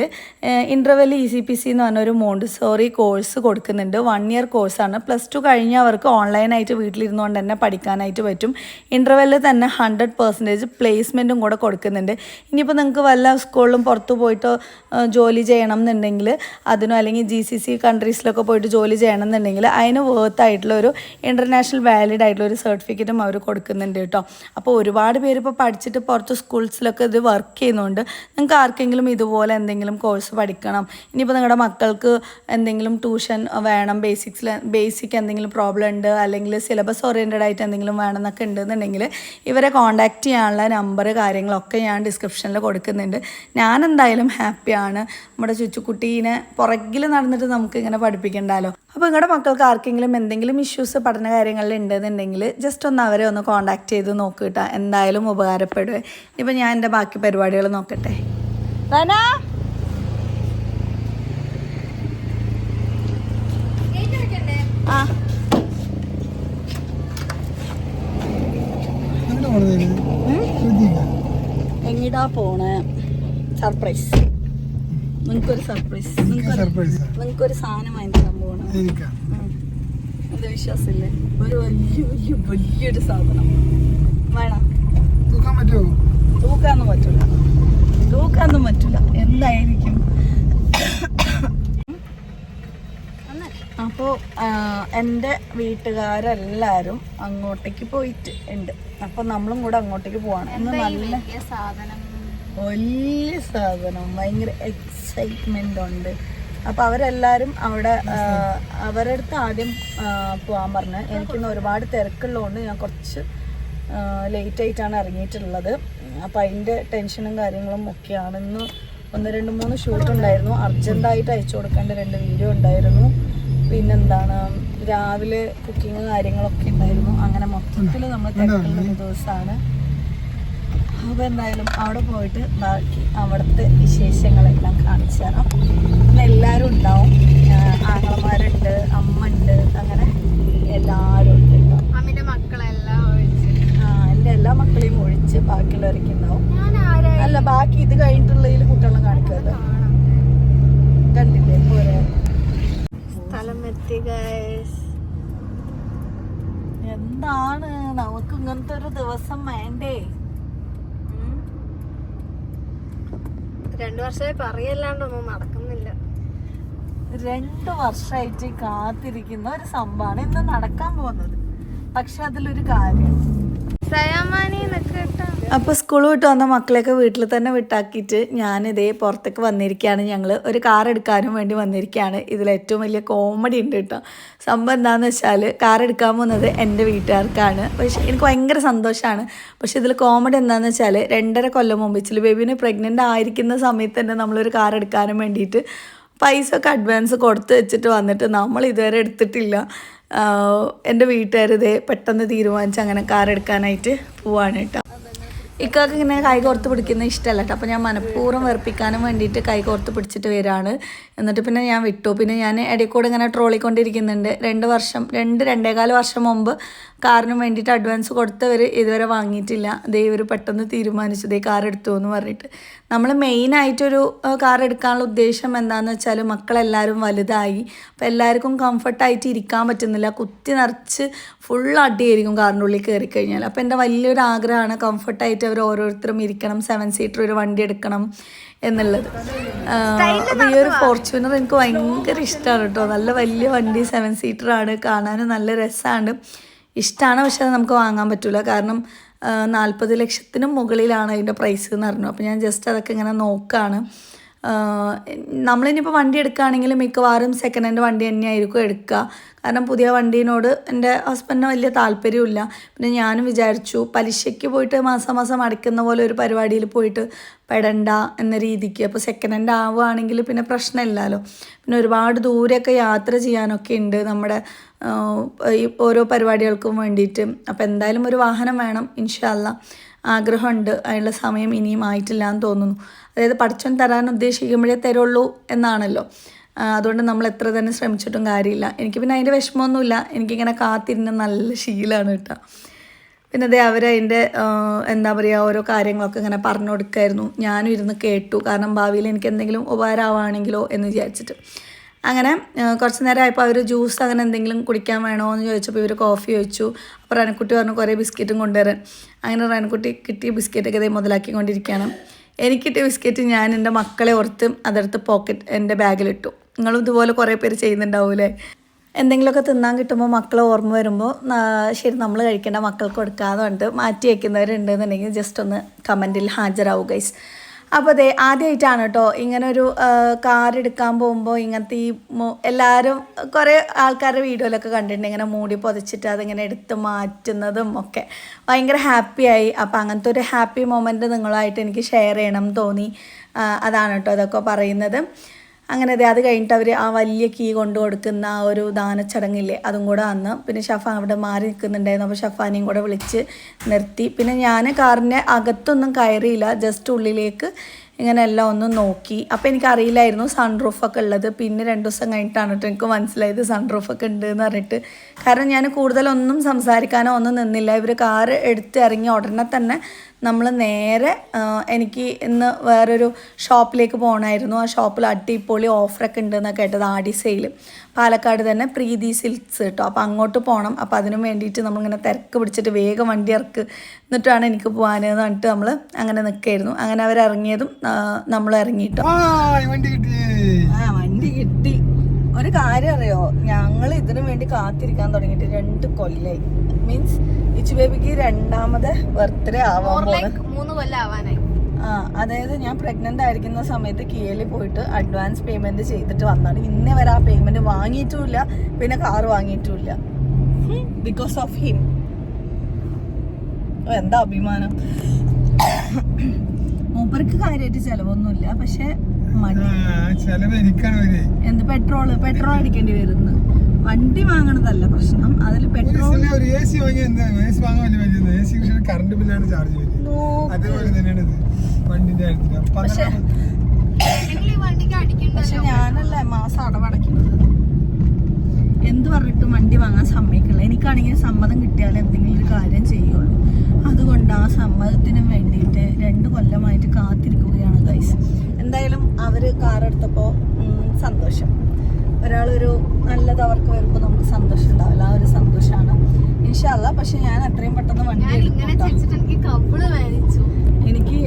interval E C P C എന്ന് പറഞ്ഞ ഒരു മോണ്ടിസോറി കോഴ്സ് കൊടുക്കുന്നുണ്ട്. വൺ ഇയർ കോഴ്സാണ് പ്ലസ് ടു കഴിഞ്ഞ അവർക്ക് ഓൺലൈനായിട്ട് വീട്ടിലിരുന്നുകൊണ്ട് തന്നെ പഠിക്കാനായിട്ട് പറ്റും. ഇന്റർവെല്ലിൽ തന്നെ ഹൺഡ്രഡ് പെർസെന്റേജ് പ്ലേസ്മെന്റും കൂടെ കൊടുക്കുന്നുണ്ട്. ഇനിയിപ്പോൾ നിങ്ങൾക്ക് വല്ല സ്കൂളിലും പുറത്ത് പോയിട്ട് ആ, ജോലി ചെയ്യണം എന്നുണ്ടെങ്കിൽ അതിനോ അല്ലെങ്കിൽ ജി സി സി കൺട്രീസിലൊക്കെ പോയിട്ട് ജോലി ചെയ്യണം എന്നുണ്ടെങ്കിൽ അതിന് വേർത്ത് ആയിട്ടുള്ള ഒരു ഇന്റർനാഷണൽ വാലിഡ് ആയിട്ടുള്ള ഒരു സർട്ടിഫിക്കറ്റും അവർ കൊടുക്കുന്നുണ്ട് കേട്ടോ. അപ്പോൾ ഒരുപാട് പേര് ഇപ്പോൾ പഠിച്ചിട്ട് പുറത്ത് സ്കൂൾസിലൊക്കെ ഇത് വർക്ക് ചെയ്യുന്നുണ്ട് നിങ്ങൾക്ക് ആർക്കെങ്കിലും ഇതുപോലെ എന്തെങ്കിലും കോഴ്സ് പഠിക്കണം. ഇനിയിപ്പോൾ നിങ്ങളുടെ മക്കൾക്ക് എന്തെങ്കിലും ട്യൂഷൻ വേണം ബേസിക്സിൽ ബേസിക് എന്തെങ്കിലും പ്രോബ്ലം ഉണ്ട് അല്ലെങ്കിൽ സിലബസ് ഓറിയന്റഡ് ആയിട്ട് എന്തെങ്കിലും വേണമെന്നൊക്കെ ഉണ്ടെന്നുണ്ടെങ്കിൽ ഇവരെ കോൺടാക്റ്റ് ചെയ്യാനുള്ള നമ്പർ കാര്യങ്ങളൊക്കെ ഞാൻ ഡിസ്ക്രിപ്ഷനിൽ കൊടുക്കുന്നുണ്ട്. ഞാൻ എന്തായാലും ഹാപ്പിയാണ്. നമ്മുടെ ചുച്ചുക്കുട്ടീനെ പുറകിൽ നടന്നിട്ട് നമുക്ക് ഇങ്ങനെ പഠിപ്പിക്കണ്ടല്ലോ. അപ്പോൾ നിങ്ങളുടെ മക്കൾക്ക് ആർക്കെങ്കിലും എന്തെങ്കിലും ഇഷ്യൂസ് പഠന കാര്യങ്ങളിൽ ഉണ്ടെന്നുണ്ടെങ്കിൽ ജസ്റ്റ് ഒന്ന് അവരെ ഒന്ന് കോൺടാക്ട് ചെയ്ത് നോക്കിട്ടാ എന്തായാലും ഉപകാരപ്പെടുക ഇപ്പം ഞാൻ എന്റെ ബാക്കി പരിപാടികൾ നോക്കട്ടെ. റന? ആ. എങ്ങിടാ പോണേ? സർപ്രൈസ് നിങ്ങൾക്കൊരു സർപ്രൈസ് നിങ്ങൾക്കൊരു സാധനം വാങ്ങിക്കാൻ പോകണം എനിക്കാ? എന്താ വിശ്വാസമില്ലേ? ഒരു വലിയ വലിയ വലിയൊരു സാധനം. വേണം? തൂക്കാൻ പറ്റുമോ? തൂക്കാനൊന്നും പറ്റില്ല തൂക്കാനൊന്നും പറ്റില്ല എന്തായിരിക്കും? അപ്പോൾ എന്റെ വീട്ടുകാരെല്ലാവരും അങ്ങോട്ടേക്ക് പോയിട്ട് ഉണ്ട്. അപ്പോൾ നമ്മളും കൂടെ അങ്ങോട്ടേക്ക് പോവാണ്. ഇന്ന് നല്ല വലിയ സാധനം. ഭയങ്കര എക്സൈറ്റ്മെന്റ് ഉണ്ട്. അപ്പൊ അവരെല്ലാരും അവിടെ അവരുടെ അടുത്ത് ആദ്യം പോവാൻ പറഞ്ഞു. എനിക്കിന്ന് ഒരുപാട് തിരക്കുള്ളതുകൊണ്ട് ഞാൻ കുറച്ച് ലേറ്റ് ആയിട്ടാണ് ഇറങ്ങിയിട്ടുള്ളത്. അപ്പം അതിന്റെ ടെൻഷനും കാര്യങ്ങളും ഒക്കെയാണ്. ഇന്ന് ഒന്ന് രണ്ട് മൂന്ന് ഷൂട്ട് ഉണ്ടായിരുന്നു. അർജന്റായിട്ട് അയച്ചു കൊടുക്കേണ്ട രണ്ട് വീഡിയോ ഉണ്ടായിരുന്നു. പിന്നെന്താണ് രാവിലെ കുക്കിങ് കാര്യങ്ങളൊക്കെ ഉണ്ടായിരുന്നു. അങ്ങനെ മൊത്തത്തിൽ നമ്മൾ തിരക്കുള്ള ദിവസമാണ്. അപ്പോൾ എന്തായാലും അവിടെ പോയിട്ട് ബാക്കി അവിടുത്തെ വിശേഷങ്ങളെല്ലാം കാണിച്ചു തരാം. അപ്പം എല്ലാവരും ഉണ്ടാവും. ആങ്ങളമാരുണ്ട് അമ്മ ഉണ്ട് അങ്ങനെ എല്ലാവരും ഉണ്ട് അമ്മിന്റെ മക്കളെല്ലാം ഒഴിച്ച്. ആ എന്റെ എല്ലാ മക്കളെയും ഒഴിച്ച് ബാക്കിയുള്ളവരൊക്കെ ഉണ്ടാവും. അല്ല ബാക്കി ഇത് കഴിഞ്ഞിട്ടുള്ളതിൽ കുട്ടികളെ കാണിക്കരുത്. കണ്ടില്ലേ? പോരെ. സ്ഥലം എത്തി എന്താണ്? നമുക്ക് ഇങ്ങനത്തെ ഒരു ദിവസം വേണ്ടേ? രണ്ടു വർഷമായി പറയല്ലാണ്ടൊന്നും നടക്കുന്നില്ല. രണ്ട് വർഷമായിട്ട് കാത്തിരിക്കുന്ന ഒരു സംഭവമാണ് ഇന്ന് നടക്കാൻ പോകുന്നത്. പക്ഷെ അതിലൊരു കാര്യം. സയാമാനി കേട്ടോ അപ്പോൾ സ്കൂൾ വിട്ട് വന്ന മക്കളെയൊക്കെ വീട്ടിൽ തന്നെ വിട്ടാക്കിയിട്ട് ഞാനിതേ പുറത്തേക്ക് വന്നിരിക്കുകയാണ്. ഞങ്ങൾ ഒരു കാർ എടുക്കാനും വേണ്ടി വന്നിരിക്കുകയാണ്. ഇതിൽ ഏറ്റവും വലിയ കോമഡി ഉണ്ട് കേട്ടോ. സംഭവം എന്താണെന്ന് വെച്ചാൽ കാർ എടുക്കാൻ പോകുന്നത് എന്റെ വീട്ടുകാർക്കാണ്. പക്ഷെ എനിക്ക് ഭയങ്കര സന്തോഷമാണ്. പക്ഷെ ഇതിൽ കോമഡി എന്താണെന്ന് വെച്ചാൽ രണ്ടര കൊല്ലം മുമ്പ് ഇച്ചിരി ബേബിന് പ്രഗ്നന്റ് ആയിരിക്കുന്ന സമയത്ത് തന്നെ നമ്മളൊരു കാർ എടുക്കാനും വേണ്ടിയിട്ട് പൈസ ഒക്കെ അഡ്വാൻസ് കൊടുത്ത് വെച്ചിട്ട് വന്നിട്ട് നമ്മൾ ഇതുവരെ എടുത്തിട്ടില്ല. എന്റെ വീട്ടുകാർ ഇതേ പെട്ടെന്ന് തീരുമാനിച്ച് അങ്ങനെ കാർ എടുക്കാനായിട്ട് പോവാണ് കേട്ടോ. ഇക്കാക്ക് ഇങ്ങനെ കൈ കോർത്ത് പിടിക്കുന്ന ഇഷ്ടമല്ല കേട്ടോ. അപ്പോൾ ഞാൻ മനഃപൂർവം വെറുപ്പിക്കാനും വേണ്ടിയിട്ട് കൈ കോർത്ത് പിടിച്ചിട്ട് വരികയാണ് എന്നിട്ട് പിന്നെ ഞാൻ വിട്ടു. പിന്നെ ഞാൻ ഇടയിൽ കൂടെ ഇങ്ങനെ ട്രോളിക്കൊണ്ടിരിക്കുന്നുണ്ട്. രണ്ട് വർഷം രണ്ട് രണ്ടേകാൽ വർഷം മുമ്പ് കാറിന് വേണ്ടിയിട്ട് അഡ്വാൻസ് കൊടുത്തവർ ഇതുവരെ വാങ്ങിയിട്ടില്ല. ദേ ഇവർ പെട്ടെന്ന് തീരുമാനിച്ചു. ദേ കാർ എടുത്തു എന്ന് പറഞ്ഞിട്ട് നമ്മൾ മെയിനായിട്ടൊരു കാർ എടുക്കാനുള്ള ഉദ്ദേശം എന്താണെന്ന് വെച്ചാൽ മക്കളെല്ലാവരും വലുതായി. അപ്പോൾ എല്ലാവർക്കും കംഫർട്ടായിട്ട് ഇരിക്കാൻ പറ്റുന്നില്ല. കുത്തി നിറച്ച് ഫുൾ അടിയായിരിക്കും കാറിന്റെ ഉള്ളിൽ കയറി കഴിഞ്ഞാൽ അപ്പോൾ എന്റെ വലിയൊരു ആഗ്രഹമാണ് കംഫർട്ടായിട്ട് ആയിട്ട് അവർ ഓരോരുത്തരും ഇരിക്കണം സെവൻ സീറ്റർ ഒരു വണ്ടി എടുക്കണം എന്നുള്ളത്. അപ്പോൾ ഈ ഒരു ഫോർച്യൂണർ എനിക്ക് ഭയങ്കര ഇഷ്ടമാണ് കേട്ടോ. നല്ല വലിയ വണ്ടി സെവൻ സീറ്റർ ആണ്. കാണാനും നല്ല രസമാണ് ഇഷ്ടമാണ് പക്ഷെ അത് നമുക്ക് വാങ്ങാൻ പറ്റില്ല കാരണം നാൽപ്പത് ലക്ഷത്തിന് മുകളിലാണ് അതിന്റെ പ്രൈസ് എന്ന് പറഞ്ഞു. അപ്പോൾ ഞാൻ ജസ്റ്റ് അതൊക്കെ ഇങ്ങനെ നോക്കുകയാണ് നമ്മളിനിപ്പോൾ വണ്ടി എടുക്കുകയാണെങ്കിൽ മിക്കവാറും സെക്കൻഡ് ഹാൻഡ് വണ്ടി തന്നെയായിരിക്കും എടുക്കുക. കാരണം പുതിയ വണ്ടീനോട് എന്റെ ഹസ്ബൻഡിന് വലിയ താല്പര്യമില്ല പിന്നെ ഞാനും വിചാരിച്ചു പലിശയ്ക്ക് പോയിട്ട് മാസം മാസം അടയ്ക്കുന്ന പോലെ ഒരു പരിപാടിയിൽ പോയിട്ട് പെടണ്ട എന്ന രീതിക്ക്. അപ്പോൾ സെക്കൻഡ് ഹാൻഡ് ആവുകയാണെങ്കിൽ പിന്നെ പ്രശ്നമില്ലല്ലോ. പിന്നെ ഒരുപാട് ദൂരെയൊക്കെ യാത്ര ചെയ്യാനൊക്കെ ഉണ്ട് നമ്മുടെ ഓരോ പരിപാടികൾക്കും വേണ്ടിയിട്ട്. അപ്പോൾ എന്തായാലും ഒരു വാഹനം വേണം ഇൻഷാല്ല ആഗ്രഹമുണ്ട്. അതിനുള്ള സമയം ഇനിയും ആയിട്ടില്ല എന്ന് തോന്നുന്നു. അതായത് പഠിച്ചൻ തരാൻ ഉദ്ദേശിക്കുമ്പോഴേ തരുള്ളൂ എന്നാണല്ലോ. അതുകൊണ്ട് നമ്മൾ എത്ര തന്നെ ശ്രമിച്ചിട്ടും കാര്യമില്ല. എനിക്ക് പിന്നെ അതിന്റെ വിഷമമൊന്നുമില്ല. എനിക്കിങ്ങനെ കാത്തിരുന്ന നല്ല ശീലമാണ് കേട്ടോ. പിന്നെ അതേ അവരതിന്റെ എന്താ പറയുക ഓരോ കാര്യങ്ങളൊക്കെ ഇങ്ങനെ പറഞ്ഞു കൊടുക്കായിരുന്നു ഞാനും ഇരുന്ന് കേട്ടു. കാരണം ഭാവിയിൽ എനിക്ക് എന്തെങ്കിലും ഉപകാരമാവാണെങ്കിലോ എന്ന് വിചാരിച്ചിട്ട്. അങ്ങനെ കുറച്ച് നേരം ആയപ്പോൾ അവർ ജ്യൂസ് അങ്ങനെ എന്തെങ്കിലും കുടിക്കാൻ വേണോ എന്ന് ചോദിച്ചപ്പോൾ ഇവർ കോഫി ചോദിച്ചു അപ്പോൾ റനക്കുട്ടി പറഞ്ഞു കുറേ ബിസ്ക്കറ്റും കൊണ്ടുവരാൻ. അങ്ങനെ റനക്കുട്ടി കിട്ടിയ ബിസ്ക്കറ്റൊക്കെ ഇതേ മുതലാക്കിക്കൊണ്ടിരിക്കുകയാണ്. എനിക്ക് കിട്ടിയ ബിസ്ക്കറ്റ് ഞാൻ എന്റെ മക്കളെ ഓർത്ത് അതെടുത്ത് പോക്കറ്റ് എന്റെ ബാഗിലിട്ടു. നിങ്ങളും ഇതുപോലെ കുറേ പേര് ചെയ്യുന്നുണ്ടാവൂലേ എന്തെങ്കിലുമൊക്കെ തിന്നാൻ കിട്ടുമ്പോൾ മക്കളെ ഓർമ്മ വരുമ്പോൾ ശരി നമ്മൾ കഴിക്കേണ്ട മക്കൾക്ക് കൊടുക്കാതെ ഉണ്ട് മാറ്റി വയ്ക്കുന്നവരുണ്ടെന്നുണ്ടെങ്കിൽ ജസ്റ്റ് ഒന്ന് കമന്റിൽ ഹാജരാവുക ഗൈസ് അപ്പോൾ അതെ ആദ്യമായിട്ടാണ് കേട്ടോ ഇങ്ങനെ ഒരു കാർ എടുക്കാൻ പോകുമ്പോൾ ഇങ്ങനത്തെ ഈ എല്ലാവരും കുറേ ആൾക്കാരുടെ വീഡിയോയിലൊക്കെ കണ്ടിട്ടുണ്ട്. ഇങ്ങനെ മൂടി പൊതിച്ചിട്ട് അതിങ്ങനെ എടുത്ത് മാറ്റുന്നതും ഒക്കെ. ഭയങ്കര ഹാപ്പിയായി അപ്പോൾ അങ്ങനത്തെ ഒരു ഹാപ്പി മൊമെന്റ് നിങ്ങളായിട്ട് എനിക്ക് ഷെയർ ചെയ്യണം തോന്നി. അതാണ് കേട്ടോ ഇതൊക്കെ പറയുന്നത്. അങ്ങനെ അതെ അത് കഴിഞ്ഞിട്ട് അവർ ആ വലിയ കീ കൊണ്ടു കൊടുക്കുന്ന ആ ഒരു ദാനച്ചടങ്ങില്ലേ അതും കൂടെ വന്ന് പിന്നെ ഷഫ അവിടെ മാറി നിൽക്കുന്നുണ്ടായിരുന്നു. അപ്പോൾ ഷഫാനെയും കൂടെ വിളിച്ച് നിർത്തി. പിന്നെ ഞാൻ കാറിന്റെ അകത്തൊന്നും കയറിയില്ല. ജസ്റ്റ് ഉള്ളിലേക്ക് ഇങ്ങനെ എല്ലാം ഒന്ന് നോക്കി. അപ്പോൾ എനിക്കറിയില്ലായിരുന്നു സൺറൂഫൊക്കെ ഉള്ളത്. പിന്നെ രണ്ട് ദിവസം കഴിഞ്ഞിട്ടാണ് കേട്ടോ എനിക്ക് മനസ്സിലായത് സൺറൂഫൊക്കെ ഉണ്ട് എന്ന് പറഞ്ഞിട്ട്. കാരണം ഞാൻ കൂടുതലൊന്നും സംസാരിക്കാനോ ഒന്നും നിന്നില്ല. ഇവർ കാറ് എടുത്ത് ഇറങ്ങി ഉടനെ തന്നെ നമ്മൾ നേരെ എനിക്ക് ഇന്ന് വേറൊരു ഷോപ്പിലേക്ക് പോകണമായിരുന്നു ആ ഷോപ്പിൽ അടിപൊളി ഓഫറൊക്കെ ഉണ്ടെന്നൊക്കെ കേട്ടത് ആടി സെയിൽ പാലക്കാട് തന്നെ പ്രീതി സിൽക്സ് കേട്ടോ അപ്പോൾ അങ്ങോട്ട് പോകണം അപ്പോൾ അതിനു വേണ്ടിയിട്ട് നമ്മളിങ്ങനെ തിരക്ക് പിടിച്ചിട്ട് വേഗം വണ്ടി ഇറക്ക് എന്നിട്ടാണ് എനിക്ക് പോകാനെന്ന് പറഞ്ഞിട്ട് നമ്മൾ അങ്ങനെ നിൽക്കായിരുന്നു അങ്ങനെ അവർ ഇറങ്ങിയതും നമ്മൾ ഇറങ്ങിയിട്ടോ ആ വണ്ടി കിട്ടി. ആ വണ്ടി കിട്ടി. ഒരു കാര്യം അറിയോ? ഞങ്ങൾ ഇതിനു വേണ്ടി കാത്തിരിക്കാൻ തുടങ്ങിയിട്ട് രണ്ട് കൊല്ലായി. മീൻസ് ഇച്ചു ബേബിക്ക് രണ്ടാമത് ബർത്ത്ഡേ ആവാൻ പോകുന്നത് മൂന്ന് കൊല്ലം ആവാനായി. ആ അതായത് ഞാൻ പ്രഗ്നന്റ് ആയിരിക്കുന്ന സമയത്ത് കിയലിൽ പോയിട്ട് അഡ്വാൻസ് പേയ്മെന്റ് ചെയ്തിട്ട് വന്നാണ്. ഇന്നേ വരെ ആ പേയ്മെന്റ് വാങ്ങിയിട്ടുമില്ല പിന്നെ കാർ വാങ്ങിയിട്ടുമില്ല. ബിക്കോസ് ഓഫ് ഹിം എന്താ അഭിമാനം. മൂപ്പർക്ക് കാര്യമായിട്ട് ചെലവൊന്നുമില്ല പക്ഷെ മടി. ചെലവ് എനിക്കാണ് വരെ എന്ത് പെട്രോൾ പെട്രോൾ അടിക്കേണ്ടി വരുന്നു. വണ്ടി വാങ്ങണതല്ല പ്രശ്നം. അതിൽ പെട്രോൾ ഒരു എ സി വാങ്ങിയ എന്താ? എ സി വാങ്ങാൻ വലിയ വലിയ എ സി കറണ്ട് ബില്ലാണ് ചാർജ് വരുന്നത് അതേപോലെ തന്നെയാണ് ഇത്. വണ്ടിന്റെ കാര്യത്തിൽ പക്ഷെ ഞാനല്ല മാസം എന്ത് പറഞ്ഞിട്ടും വണ്ടി വാങ്ങാൻ സമ്മതിക്കില്ല. എനിക്കാണെങ്കിൽ സമ്മതം കിട്ടിയാൽ എന്തെങ്കിലും ഒരു കാര്യം ചെയ്യുള്ളൂ. അതുകൊണ്ട് ആ സമ്മതത്തിനും വേണ്ടിയിട്ട് രണ്ട് കൊല്ലമായിട്ട് കാത്തിരിക്കുകയാണ് ഗൈസ് എന്തായാലും അവർ കാർ എടുത്തപ്പോൾ സന്തോഷം. ഒരാളൊരു നല്ലത് അവർക്ക് വരുമ്പോൾ നമുക്ക് സന്തോഷം ഉണ്ടാവില്ല. ആ ഒരു സന്തോഷമാണ് ഇൻഷല്ല പക്ഷെ ഞാൻ അത്രയും പെട്ടെന്ന് വണ്ടി എനിക്ക്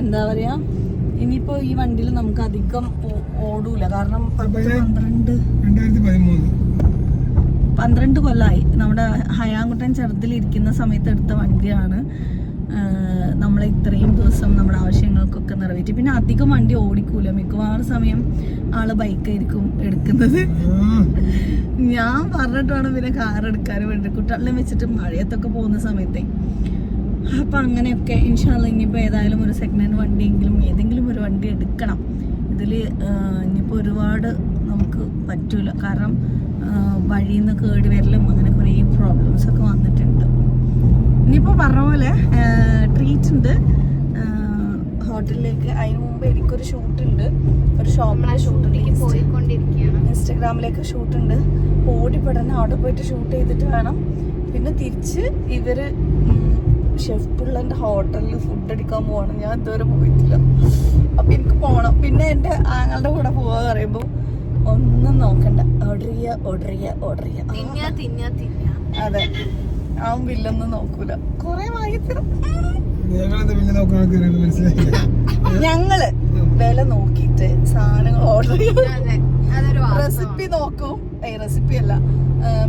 എന്താ പറയാ ഇനിയിപ്പോ ഈ വണ്ടിയിൽ നമുക്ക് അധികം ഓടൂല. കാരണം പന്ത്രണ്ട് പന്ത്രണ്ട് കൊല്ലമായി നമ്മുടെ ഹയാങ്കുട്ടൻ ചെറുതിലിരിക്കുന്ന സമയത്ത് എടുത്ത വണ്ടിയാണ്. ആ, നമ്മളെ ഇത്രയും ദിവസം നമ്മുടെ ആവശ്യങ്ങൾക്കൊക്കെ നിറവേറ്റി. പിന്നെ അധികം വണ്ടി ഓടിക്കൂല. മിക്കവാറും സമയം ആൾ ബൈക്കായിരിക്കും എടുക്കുന്നത്. ഞാൻ പറഞ്ഞിട്ടാണ് പിന്നെ കാർ എടുക്കാൻ വേണ്ടി. കുട്ടികളെ വെച്ചിട്ട് മഴയത്തൊക്കെ പോകുന്ന സമയത്തെ. അപ്പം അങ്ങനെയൊക്കെ ഇൻഷാല്ല ഇനിയിപ്പോൾ ഏതായാലും ഒരു സെക്കൻഡ് ഹാൻഡ് വണ്ടിയെങ്കിലും ഏതെങ്കിലും ഒരു വണ്ടി എടുക്കണം. ഇതിൽ ഇനിയിപ്പോൾ ഒരുപാട് നമുക്ക് പറ്റൂല. കാരണം വഴിയിൽ നിന്ന് കേടി വരലും അങ്ങനെ കുറേ പ്രോബ്ലംസ് ഒക്കെ വന്നിട്ടുണ്ട്. ഇനിയിപ്പോൾ പറഞ്ഞ പോലെ ട്രീറ്റ് ഉണ്ട്. ഹോട്ടലിലേക്ക് അതിന് മുമ്പ് എനിക്കൊരു ഷൂട്ടുണ്ട് ഒരു ഷോപ്പിലെ ഷൂട്ടുണ്ട് പോയിക്കൊണ്ടിരിക്കുകയാണ്. ഇൻസ്റ്റഗ്രാമിലേക്ക് ഷൂട്ടുണ്ട് ഓടിപ്പെടണം അവിടെ പോയിട്ട് ഷൂട്ട് ചെയ്തിട്ട് വേണം. പിന്നെ തിരിച്ച് ഇവർ ഷെഫ് പിള്ളേന്റെ ഹോട്ടലിൽ ഫുഡ് അടിക്കാൻ പോകണം ഞാൻ ഇതുവരെ പോയിട്ടില്ല. അപ്പം എനിക്ക് പോകണം പിന്നെ എന്റെ ആങ്ങളുടെ കൂടെ പോവാ പറയുമ്പോൾ ഒന്നും നോക്കണ്ട. ഓർഡർ ചെയ്യുക ഓർഡർ ചെയ്യുക ഓർഡർ ചെയ്യുക അതെ. അവൻ വില്ലെന്ന് നോക്കൂല. കൊറേ വാങ്ങിത്തരും. ഞങ്ങൾ വില നോക്കിയിട്ട് സാധനങ്ങൾ ഓർഡർ ചെയ്യും. അതൊരു റെസിപ്പി നോക്കും. ഏ റെസിപ്പി അല്ല.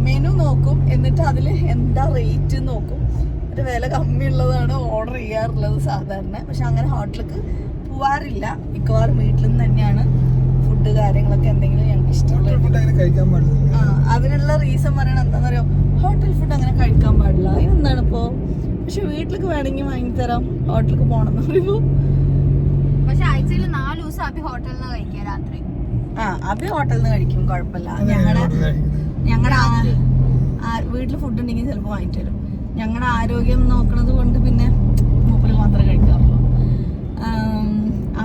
മെനു നോക്കും. എന്നിട്ട് അതിൽ എന്താ റേറ്റ് നോക്കും. ഒരു വില കമ്മിയുള്ളതാണ് ഓർഡർ ചെയ്യാറുള്ളത് സാധാരണ. പക്ഷെ അങ്ങനെ ഹോട്ടലിലേക്ക് പോവാറില്ല. മിക്കവാറും വീട്ടിൽ നിന്ന് തന്നെയാണ് ഫുഡ് കാര്യങ്ങളൊക്കെ എന്തെങ്കിലും ഞങ്ങൾക്ക് ഇഷ്ടമുള്ള അതിനുള്ള റീസൺ പറയണത് എന്താന്ന് അറിയോ ഹോട്ടൽ ഫുഡ് അങ്ങനെ കഴിക്കാൻ പാടില്ല. എന്താണ് ഇപ്പോ? പക്ഷെ വീട്ടിലേക്ക് വേണമെങ്കിൽ വാങ്ങിത്തരാം. ഹോട്ടലിലേക്ക് പോകണം എന്ന് പറയുമ്പോൾ പക്ഷെ ആഴ്ചയിൽ നാല് ദിവസം അഭി ഹോട്ടലിൽ നിന്ന് കഴിക്കുക രാത്രി. ആ അഭി ഹോട്ടലിൽ നിന്ന് കഴിക്കും. കുഴപ്പമില്ല ഞങ്ങളുടെ ആ ഞങ്ങളുടെ വീട്ടിൽ ഫുഡ് ഉണ്ടെങ്കിൽ ചിലപ്പോൾ വാങ്ങിച്ചു തരും. ഞങ്ങളുടെ ആരോഗ്യം നോക്കണത് കൊണ്ട് പിന്നെ മൂപ്പര് മാത്രമേ കഴിക്കാറുള്ളൂ.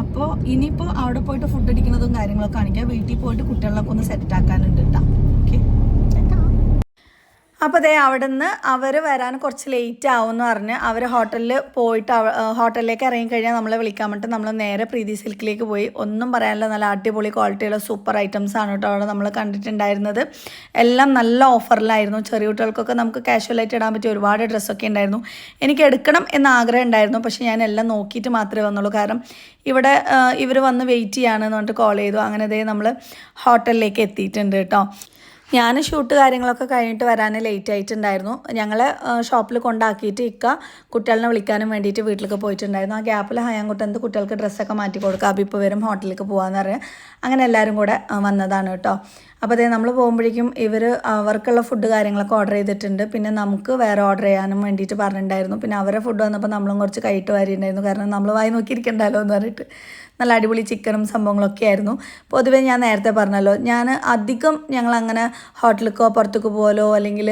അപ്പോൾ ഇനിയിപ്പോൾ അവിടെ പോയിട്ട് ഫുഡ് അടിക്കുന്നതും കാര്യങ്ങളൊക്കെ കാണിക്കാം. വീട്ടിൽ പോയിട്ട് കുട്ടികളൊക്കെ ഒന്ന് സെറ്റ് ആക്കാനുണ്ട് കേട്ടോ ഓക്കെ അപ്പോൾ ദേ അവിടെ നിന്ന് അവർ വരാൻ കുറച്ച് ലേറ്റ് ആവും എന്ന് പറഞ്ഞ് അവർ ഹോട്ടലിൽ പോയിട്ട് ഹോട്ടലിലേക്ക് ഇറങ്ങി ഹോട്ടലിലേക്ക് ഇറങ്ങിക്കഴിഞ്ഞാൽ നമ്മളെ വിളിക്കാൻ വേണ്ടിയിട്ട് നമ്മൾ നേരെ പ്രീതി സിൽക്കിലേക്ക് പോയി. ഒന്നും പറയാനില്ല. നല്ല അടിപൊളി ക്വാളിറ്റിയുള്ള സൂപ്പർ ഐറ്റംസ് ആണ് കേട്ടോ അവിടെ നമ്മൾ കണ്ടിട്ടുണ്ടായിരുന്നത്. എല്ലാം നല്ല ഓഫറിലായിരുന്നു ചെറിയ കുട്ടികൾക്കൊക്കെ നമുക്ക് കാഷ്വലായിട്ട് ഇടാൻ പറ്റിയ ഒരുപാട് ഡ്രസ്സൊക്കെ ഉണ്ടായിരുന്നു. എനിക്ക് എടുക്കണം എന്ന ആഗ്രഹം ഉണ്ടായിരുന്നു. പക്ഷേ ഞാൻ എല്ലാം നോക്കിയിട്ട് മാത്രമേ വന്നുള്ളൂ. കാരണം ഇവിടെ ഇവർ വന്ന് വെയിറ്റ് ചെയ്യാണെന്ന് പറഞ്ഞിട്ട് കോൾ ചെയ്തു. അങ്ങനെ ദേ നമ്മൾ ഹോട്ടലിലേക്ക് എത്തിയിട്ടുണ്ട് കേട്ടോ. ഞാൻ ഷൂട്ട് കാര്യങ്ങളൊക്കെ കഴിഞ്ഞിട്ട് വരാൻ ലേറ്റ് ആയിട്ടുണ്ടായിരുന്നു. ഞങ്ങളെ ഷോപ്പിൽ കൊണ്ടാക്കിയിട്ട് ഇക്ക കുട്ടികളെ വിളിക്കാനും വേണ്ടിയിട്ട് വീട്ടിലേക്ക് പോയിട്ടുണ്ടായിരുന്നു. ആ ഗ്യാപ്പിൽ ഹയാൻകുട്ടന്ത് കുട്ടികൾക്ക് ഡ്രസ്സൊക്കെ മാറ്റി കൊടുക്കുക അപ്പോൾ ഇപ്പോൾ വരും ഹോട്ടലിലേക്ക് പോകാമെന്ന് പറയാം. അങ്ങനെ എല്ലാവരും കൂടെ വന്നതാണ് കേട്ടോ. അപ്പോൾ അതേ നമ്മൾ പോകുമ്പോഴേക്കും ഇവർ അവർക്കുള്ള ഫുഡ് കാര്യങ്ങളൊക്കെ ഓർഡർ ചെയ്തിട്ടുണ്ട്. പിന്നെ നമുക്ക് വേറെ ഓർഡർ ചെയ്യാനും വേണ്ടിയിട്ട് പറഞ്ഞിട്ടുണ്ടായിരുന്നു. പിന്നെ അവരെ ഫുഡ് വന്നപ്പോൾ നമ്മളും കുറച്ച് കൈയിട്ട് വാരിയിട്ടുണ്ടായിരുന്നു. കാരണം നമ്മൾ വായി നോക്കിയിരിക്കണ്ടല്ലോ എന്ന് പറഞ്ഞിട്ട്. നല്ല അടിപൊളി ചിക്കനും സംഭവങ്ങളൊക്കെ ആയിരുന്നു. പൊതുവേ ഞാൻ നേരത്തെ പറഞ്ഞല്ലോ ഞാൻ അധികം ഞങ്ങൾ അങ്ങനെ ഹോട്ടലിലേക്കോ പുറത്തേക്ക് പോകലോ അല്ലെങ്കിൽ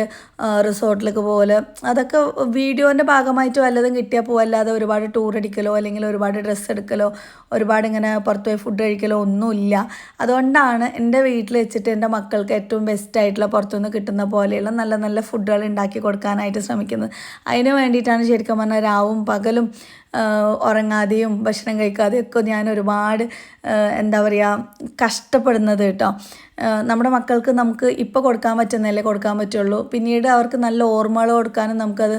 റിസോർട്ടിലേക്ക് പോകലോ അതൊക്കെ വീഡിയോന്റെ ഭാഗമായിട്ട് വല്ലതും കിട്ടിയാൽ പോവല്ലാതെ ഒരുപാട് ടൂർ അടിക്കലോ അല്ലെങ്കിൽ ഒരുപാട് ഡ്രസ്സ് എടുക്കലോ ഒരുപാട് ഇങ്ങനെ പുറത്തുപോയി ഫുഡ് കഴിക്കലോ ഒന്നുമില്ല. അതുകൊണ്ടാണ് എന്റെ വീട്ടിൽ വെച്ചിട്ട് എന്റെ മക്കൾക്ക് ഏറ്റവും ബെസ്റ്റ് ആയിട്ടുള്ള പുറത്തുനിന്ന് കിട്ടുന്ന പോലെയുള്ള നല്ല നല്ല ഫുഡുകൾ ഉണ്ടാക്കി കൊടുക്കാനായിട്ട് ശ്രമിക്കുന്നത്. അതിന് വേണ്ടിയിട്ടാണ് ശരിക്കും പറഞ്ഞാൽ രാവും പകലും ഉറങ്ങാതെയും ഭക്ഷണം കഴിക്കാതെയും ഒക്കെ ഞാൻ ഒരുപാട് എന്താ പറയുക കഷ്ടപ്പെടുന്നത് കേട്ടോ. നമ്മുടെ മക്കൾക്ക് നമുക്ക് ഇപ്പോൾ കൊടുക്കാൻ പറ്റുന്നതല്ലേ കൊടുക്കാൻ പറ്റുള്ളൂ. പിന്നീട് അവർക്ക് നല്ല ഓർമ്മകൾ കൊടുക്കാനും നമുക്കത്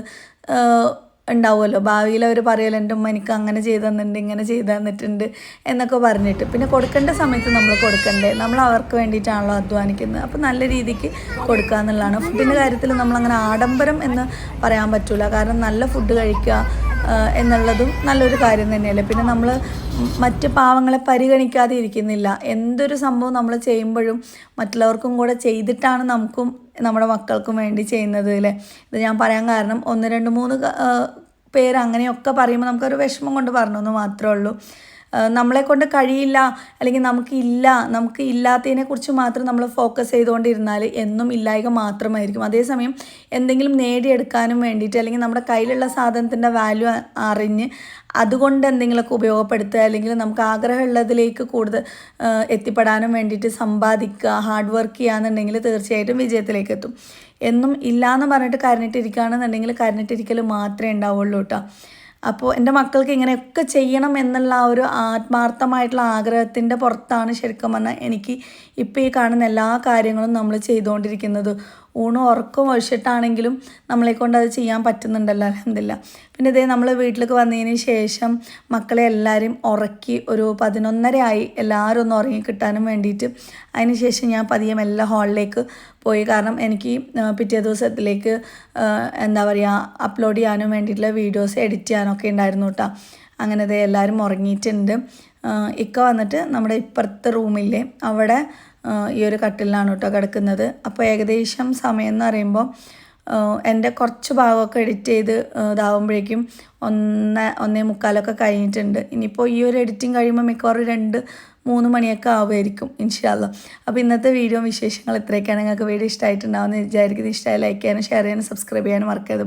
ഉണ്ടാവുമല്ലോ. ഭാവിയിൽ അവർ പറയുമല്ലോ എന്റെ ഉമ്മ എനിക്ക് അങ്ങനെ ചെയ്തു തന്നിട്ടുണ്ട് ഇങ്ങനെ ചെയ്തു തന്നിട്ടുണ്ട് എന്നൊക്കെ പറഞ്ഞിട്ട്. പിന്നെ കൊടുക്കേണ്ട സമയത്ത് നമ്മൾ കൊടുക്കണ്ടേ? നമ്മൾ അവർക്ക് വേണ്ടിയിട്ടാണല്ലോ അധ്വാനിക്കുന്നത്. അപ്പോൾ നല്ല രീതിക്ക് കൊടുക്കുക എന്നുള്ളതാണ്. ഫുഡിന്റെ കാര്യത്തിൽ നമ്മളങ്ങനെ ആഡംബരം എന്ന് പറയാൻ പറ്റില്ല കാരണം നല്ല ഫുഡ് കഴിക്കുക എന്നുള്ളതും നല്ലൊരു കാര്യം തന്നെയല്ലേ. പിന്നെ നമ്മൾ മറ്റ് പാവങ്ങളെ പരിഗണിക്കാതെ ഇരിക്കുന്നില്ല. എന്തൊരു സംഭവം നമ്മൾ ചെയ്യുമ്പോഴും മറ്റുള്ളവർക്കും കൂടെ ചെയ്തിട്ടാണ് നമുക്കും നമ്മുടെ മക്കൾക്കും വേണ്ടി ചെയ്യുന്നത് അല്ലേ. ഇത് ഞാൻ പറയാൻ കാരണം ഒന്ന് രണ്ട് മൂന്ന് പേര് അങ്ങനെയൊക്കെ പറയുമ്പോൾ നമുക്കൊരു വിഷമം കൊണ്ട് പറഞ്ഞെന്ന് മാത്രമേ ഉള്ളൂ. നമ്മളെ കൊണ്ട് കഴിയില്ല അല്ലെങ്കിൽ നമുക്കില്ല നമുക്ക് ഇല്ലാത്തതിനെ കുറിച്ച് മാത്രം നമ്മൾ ഫോക്കസ് ചെയ്തുകൊണ്ടിരുന്നാൽ എന്നും ഇല്ലായ്ക മാത്രമായിരിക്കും. അതേസമയം എന്തെങ്കിലും നേടിയെടുക്കാനും വേണ്ടിയിട്ട് അല്ലെങ്കിൽ നമ്മുടെ കയ്യിലുള്ള സാധനത്തിന്റെ വാല്യൂ അറിഞ്ഞ് അതുകൊണ്ട് എന്തെങ്കിലുമൊക്കെ ഉപയോഗപ്പെടുത്തുക അല്ലെങ്കിൽ നമുക്ക് ആഗ്രഹമുള്ളതിലേക്ക് കൂടുതൽ എത്തിപ്പെടാനും വേണ്ടിയിട്ട് സമ്പാദിക്കുക ഹാർഡ് വർക്ക് ചെയ്യാന്നുണ്ടെങ്കിൽ തീർച്ചയായിട്ടും വിജയത്തിലേക്ക് എത്തും. എന്നും ഇല്ലയെന്ന് പറഞ്ഞിട്ട് കരഞ്ഞിട്ടിരിക്കുകയാണെന്നുണ്ടെങ്കിൽ കരഞ്ഞിട്ടിരിക്കൽ മാത്രമേ ഉണ്ടാവുള്ളൂ കേട്ടോ അപ്പോൾ എന്റെ മക്കൾക്ക് ഇങ്ങനെയൊക്കെ ചെയ്യണം എന്നുള്ള ആ ഒരു ആത്മാർത്ഥമായിട്ടുള്ള ആഗ്രഹത്തിന്റെ പുറത്താണ് ശരിക്കും പറഞ്ഞാൽ എനിക്ക് ഇപ്പോൾ ഈ കാണുന്ന എല്ലാ കാര്യങ്ങളും നമ്മൾ ചെയ്തുകൊണ്ടിരിക്കുന്നത് ഊണും ഉറക്കം ഒഴിച്ചിട്ടാണെങ്കിലും നമ്മളെ കൊണ്ട് അത് ചെയ്യാൻ പറ്റുന്നുണ്ടല്ലോ അലഹമില്ല പിന്നെ ഇതേ നമ്മൾ വീട്ടിലേക്ക് വന്നതിന് ശേഷം മക്കളെ എല്ലാവരും ഉറക്കി ഒരു പതിനൊന്നര ആയി എല്ലാവരും ഒന്ന് ഉറങ്ങി കിട്ടാനും വേണ്ടിയിട്ട് അതിന് ശേഷം ഞാൻ പതിയെ എല്ലാ ഹാളിലേക്ക് പോയി. കാരണം എനിക്ക് പിറ്റേ ദിവസത്തിലേക്ക് എന്താ പറയുക അപ്ലോഡ് ചെയ്യാനും വേണ്ടിയിട്ടുള്ള വീഡിയോസ് എഡിറ്റ് ചെയ്യാനൊക്കെ ഉണ്ടായിരുന്നു കേട്ടോ. അങ്ങനെ ദേ എല്ലാവരും ഉറങ്ങിയിട്ടുണ്ട്. ഇക്ക വന്നിട്ട് നമ്മുടെ ഇപ്പുറത്തെ റൂമില്ലേ അവിടെ ഈ ഒരു കട്ടിലാണ് കേട്ടോ കിടക്കുന്നത്. അപ്പോൾ ഏകദേശം സമയം എന്ന് പറയുമ്പോൾ എന്റെ കുറച്ച് ഭാഗമൊക്കെ എഡിറ്റ് ചെയ്ത് ഇതാവുമ്പോഴേക്കും ഒന്ന് ഒന്നേ മുക്കാലൊക്കെ കഴിഞ്ഞിട്ടുണ്ട്. ഇനിയിപ്പോൾ ഈ ഒരു എഡിറ്റിംഗ് കഴിയുമ്പോൾ മിക്കവാറും രണ്ട് മൂന്ന് മണിയൊക്കെ ആവുമായിരിക്കും ഇൻഷാല്ല അപ്പോൾ ഇന്നത്തെ വീഡിയോ വിശേഷങ്ങൾ ഇത്രയൊക്കെയാണ്. നിങ്ങൾക്ക് വീഡിയോ ഇഷ്ടമായിട്ടുണ്ടാവുമെന്ന് വിചാരിക്കുന്നത് ഇഷ്ടമായി ലൈക്ക് ചെയ്യാനും ഷെയർ ചെയ്യാനും സബ്സ്ക്രൈബ് ചെയ്യാനും മറക്കരുത്.